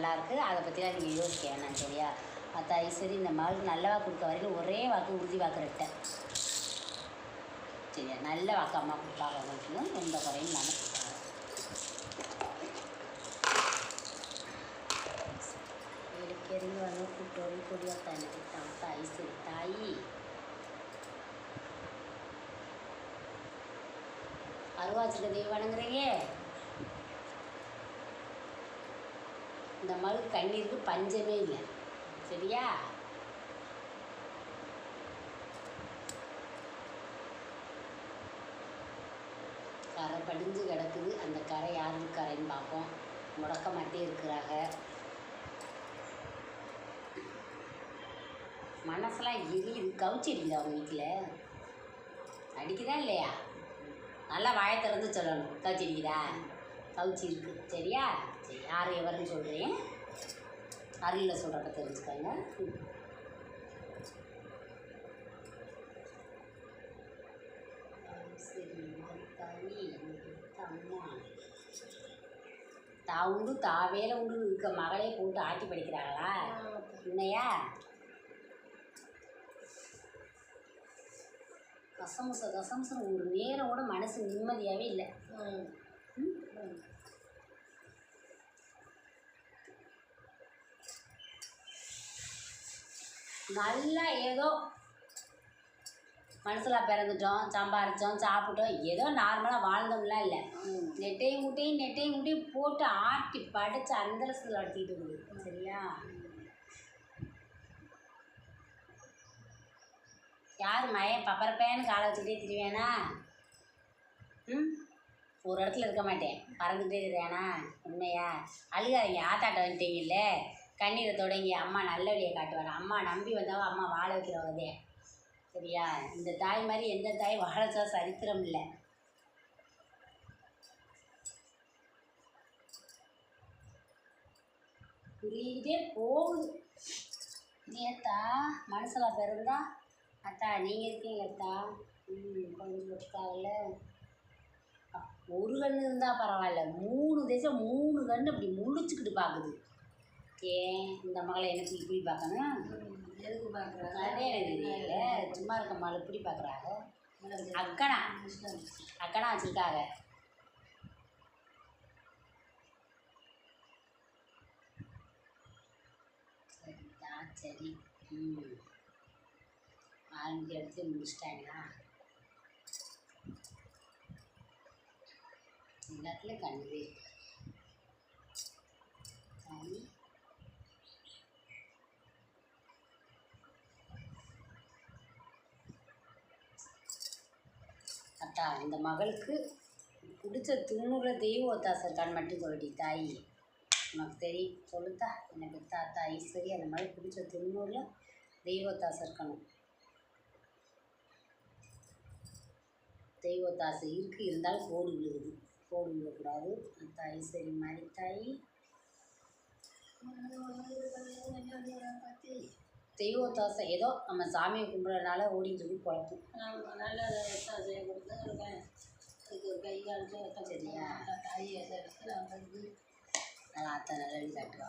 நல்லாயிருக்கு அதை பற்றிலாம் நீங்கள் யோசிக்க வேணாம் சரியா? மற்ற ஐஸ்வரி இந்த மகளுக்கு நல்ல வாக்கு கொடுக்க வரைக்கும் ஒரே வாக்கு உறுதி வாக்கு ரெட்டேன் சரியா? நல்ல வாக்கு அம்மா கொடுப்பாங்க உங்களுக்கு எந்த குறையும் நான் கொடுப்பாங்க. வேலைக்கு இறங்கி வந்து கூப்பிட்டு வந்து கொடியாத்தாங்க தாத்தா ஐஸ்வரி தாயி. அருவாச்சில் தெய்வம் வணங்குறீங்க? இந்த மாதிரி கண்ணீருக்கு பஞ்சமே இல்லை. சரியா? கரை படிஞ்சு கிடக்குது. அந்த கரை யாருக்கு கரைன்னு பார்ப்போம். முடக்க மாட்டே இருக்கிறாங்க. மனசெல்லாம் எரியுது கவுச்சிருக்குது அவங்க வீட்டில்? அடிக்குதா இல்லையா? நல்லா வாயை திறந்து சொல்லணும். கவுச்சிருக்குதா கவுச்சி இருக்குது சரியா? சரி யார் எவருன்னு சொல்கிறேன் அருளில் சொல்கிறப்ப தெரிஞ்சுக்கோங்க. சரி அம்மா தா உண்டு தா வேலை உண்டு. இருக்க மகளே போட்டு ஆட்டி படிக்கிறாங்களா உன்னையா கசமுச கசமுசம் ஒரு நேரம் கூட மனசு நிம்மதியாகவே இல்லை. ம்? நல்லா ஏதோ மனசில் பிறந்துட்டோம் சம்பாரிச்சோம் சாப்பிட்டோம். ஏதோ நார்மலாக வாழ்ந்தோம்லாம் இல்லை. நெட்டையும் முட்டையும் நெட்டையும் முட்டையும் போட்டு ஆட்டி படைச்சு அந்தரசில் நடத்திட்டு இருக்குது சரியா? யார் மயன் பப்பரப்பேன்னு காலை வச்சுக்கிட்டே திரிவேனா? ம்? ஒரு இடத்துல இருக்க மாட்டேன். பறந்துக்கிட்டே இருக்கிறேனா. உண்மையா? அழுகாதீங்க. ஆத்தாட்ட வந்துட்டீங்கல்ல? கண்ணீரை தொடங்கி அம்மா நல்ல வழியை காட்டுவாங்க. அம்மா நம்பி வந்தவங்க அம்மா வாழ வைக்கிறவங்க. சரியா? இந்த தாய் மாதிரி எந்த தாய் வாழச்சா சரித்திரம் இல்லை. புரியுதே போகுது. ஏத்தா மனசில் பிறந்தா அத்தா நீங்கள் இருக்கீங்க அத்தா. ம் கொஞ்சம் வச்சுக்காகல ஒரு கண்ணு இருந்தால் பரவாயில்ல. மூணு தேசம் மூணு கண்ணு அப்படி முழிச்சுக்கிட்டு பார்க்குது ஏன் இந்த மகளை எனக்கு இப்படி பார்க்கணும்? எதுக்கு பார்க்குறாங்க? அதே எனக்கு தெரியல சும்மா இருக்க மகள் இப்படி பார்க்குறாங்க அக்கனா. அக்கனா வச்சுருக்காங்க. சரிதா சரி. ம். ஆரம்பிக்கிற இடத்துல முடிச்சிட்டாங்களா? எல்லாத்துலேயும் கண்டுவே சரி அத்தா இந்த மகளுக்கு பிடிச்ச துண்ணுற தெய்வ ஒத்தாசை இருக்கான்னு மட்டும் சொல்லிட்டி தாயி. உனக்கு தெரியும் சொல்லுத்தா. எனக்கு தாத்தா ஈஸ்வரி அந்த மாதிரி பிடிச்ச துண்ணூரில் தெய்வத்தாசை இருக்கணும் தெய்வத்தாசை இருக்குது இருந்தாலும் கோடு விழுகுது. கோடு விழக்கூடாது அத்தா ஈஸ்வரி மாதிரி தாயி தெய்வ ஒத்தாசை ஏதோ நம்ம சாமியை கும்பிட்றதுனால இருக்கு பொழப்பு நல்ல செய்ய கொடுத்து இருக்கேன் அதுக்கு ஒரு கை காலத்தில் சரியா? தாய் வந்து நல்லா அத்தை நல்ல காட்டுவா